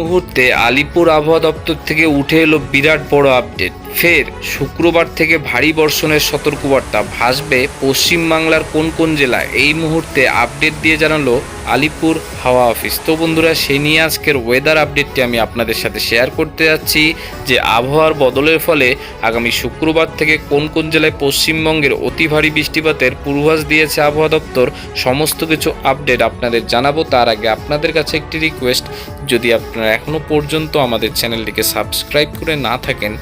মুহূর্তে আলিপুর আবহাওয়া দপ্তর থেকে উঠে এলো বিরাট বড় আপডেট ফের শুক্রবার থেকে ভারী বর্ষণের সতর্কবার্তা। ভাসবে পশ্চিমবাংলার কোন কোন জেলা এই মুহূর্তে আপডেট দিয়ে জানালো আলিপুর হাওয়া অফিস। তো বন্ধুরা সেই নিয়ে আজকের ওয়েদার আপডেটটি আমি আপনাদের সাথে শেয়ার করতে যাচ্ছি যে আবহাওয়ার বদলের ফলে আগামী শুক্রবার থেকে কোন কোন জেলায় পশ্চিমবঙ্গের অতি ভারী বৃষ্টিপাতের পূর্বাভাস দিয়েছে আবহাওয়া দপ্তর, সমস্ত কিছু আপডেট আপনাদের জানাব। তার আগে আপনাদের কাছে একটি রিকোয়েস্ট যদি আপনারা এখনও পর্যন্ত আমাদের চ্যানেলটিকে সাবস্ক্রাইব করে না থাকেন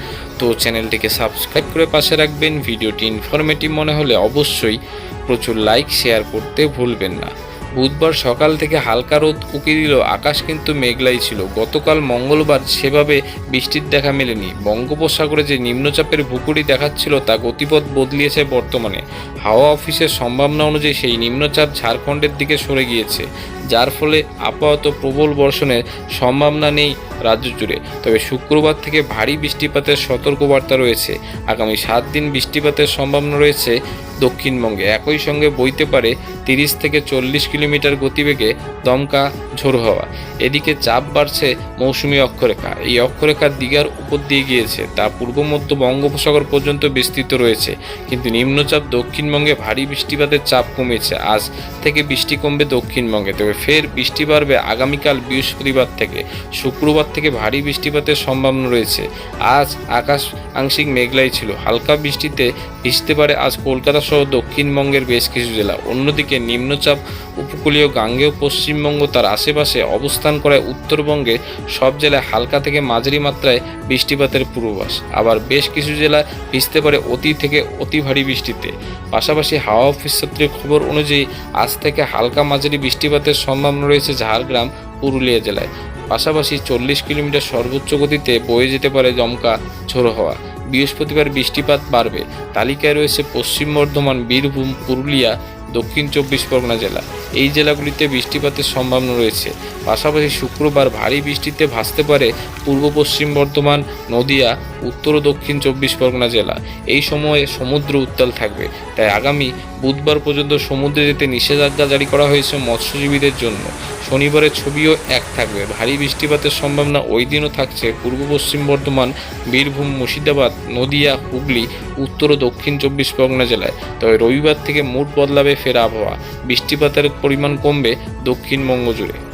তো চ্যানেলটিকে সাবস্ক্রাইব করে পাশে রাখবেন। ভিডিওটি ইনফরমেটিভ মনে হলে অবশ্যই প্রচুর লাইক শেয়ার করতে ভুলবেন না। বুধবার সকাল থেকে হালকা রোদ উকি দিল, আকাশ কিন্তু মেঘলাই ছিল। গতকাল মঙ্গলবার সেভাবে বৃষ্টির দেখা মেলেনি। বঙ্গোপসাগরে যে নিম্নচাপের ভুকুড়ি দেখাচ্ছিল, তা গতিপথ বদলিয়েছে বর্তমানে। হাওয়া অফিসের সম্ভাবনা অনুযায়ী সেই নিম্নচাপ ঝাড়খণ্ডের দিকে সরে গিয়েছে। যার ফলে আপাতত প্রবল বর্ষণের সম্ভাবনা নেই রাজ্য জুড়ে। তবে শুক্রবার থেকে ভারী বৃষ্টিপাতের সতর্কবার্তা রয়েছে। আগামী সাত দিন বৃষ্টিপাতের সম্ভাবনা রয়েছে দক্ষিণবঙ্গে। একই সঙ্গে বইতে পারে তিরিশ থেকে চল্লিশ কিলোমিটার গতিবেগে দমকা, ঝোড়ো হওয়া। এদিকে চাপ বাড়ছে মৌসুমি অক্ষরেখা। এই অক্ষরেখার দিঘার উপর দিয়ে গিয়েছে। তা পূর্ব, মধ্য বঙ্গোপসাগর পর্যন্ত বিস্তৃত রয়েছে। কিন্তু নিম্নচাপ দক্ষিণবঙ্গে ভারী বৃষ্টিপাতের চাপ কমেছে। আজ থেকে বৃষ্টি কমবে দক্ষিণবঙ্গে। তবে ফের বৃষ্টি বাড়বে আগামীকাল বৃহস্পতিবার থেকে। শুক্রবার থেকে ভারী বৃষ্টিপাতের সম্ভাবনা রয়েছে। আজ আকাশ আংশিক মেঘলাই ছিল। হালকা বৃষ্টিতে ভিজতে পারে আজ কলকাতা সহ দক্ষিণবঙ্গের বেশ কিছু জেলা। অন্যদিকে নিম্নচাপ উপকূলীয় গাঙ্গেয় পশ্চিমবঙ্গ তার আশেপাশে অবস্থান করায় উত্তরবঙ্গে সব জেলায় হালকা থেকে মাঝারি মাত্রায় বৃষ্টিপাতের পূর্বাভাস। আবার বেশ কিছু জেলায় ভিজতে পারে অতি থেকে অতি ভারী বৃষ্টিতে। পাশাপাশি হাওয়া অফিস সূত্রের খবর অনুযায়ী আজ থেকে হালকা মাঝারি বৃষ্টিপাতের সম্ভাবনা রয়েছে ঝাড়গ্রাম পুরুলিয়া জেলায়। পাশাপাশি চল্লিশ কিলোমিটার সর্বোচ্চ গতিতে বয়ে যেতে পারে দমকা ঝোড়ো হওয়া। বৃহস্পতিবার বৃষ্টিপাত বাড়বে। তালিকায় রয়েছে পশ্চিম বর্ধমান, বীরভূম, পুরুলিয়া, দক্ষিণ চব্বিশ পরগনা জেলা। এই জেলাগুলিতে বৃষ্টিপাতের সম্ভাবনা রয়েছে। পাশাপাশি শুক্রবার ভারী বৃষ্টিতে ভাসতে পারে পূর্ব পশ্চিম বর্ধমান, নদিয়া, উত্তর ও দক্ষিণ চব্বিশ পরগনা জেলা। এই সময়ে সমুদ্র উত্তাল থাকবে। তাই আগামী বুধবার পর্যন্ত সমুদ্রে যেতে নিষেধাজ্ঞা জারি করা হয়েছে মৎস্যজীবীদের জন্য। শনিবারের ছবিও এক থাকবে। ভারী বৃষ্টিপাতের সম্ভাবনা ওই দিনও থাকছে। পূর্ব পশ্চিম বর্ধমান, বীরভূম, মুর্শিদাবাদ, নদিয়া, হুগলি, উত্তর ও দক্ষিণ চব্বিশ পরগনা জেলায়। তবে রবিবার থেকে মুড বদলাবে ফের আবহাওয়া। বৃষ্টিপাতের পরিমাণ কমবে দক্ষিণবঙ্গ জুড়ে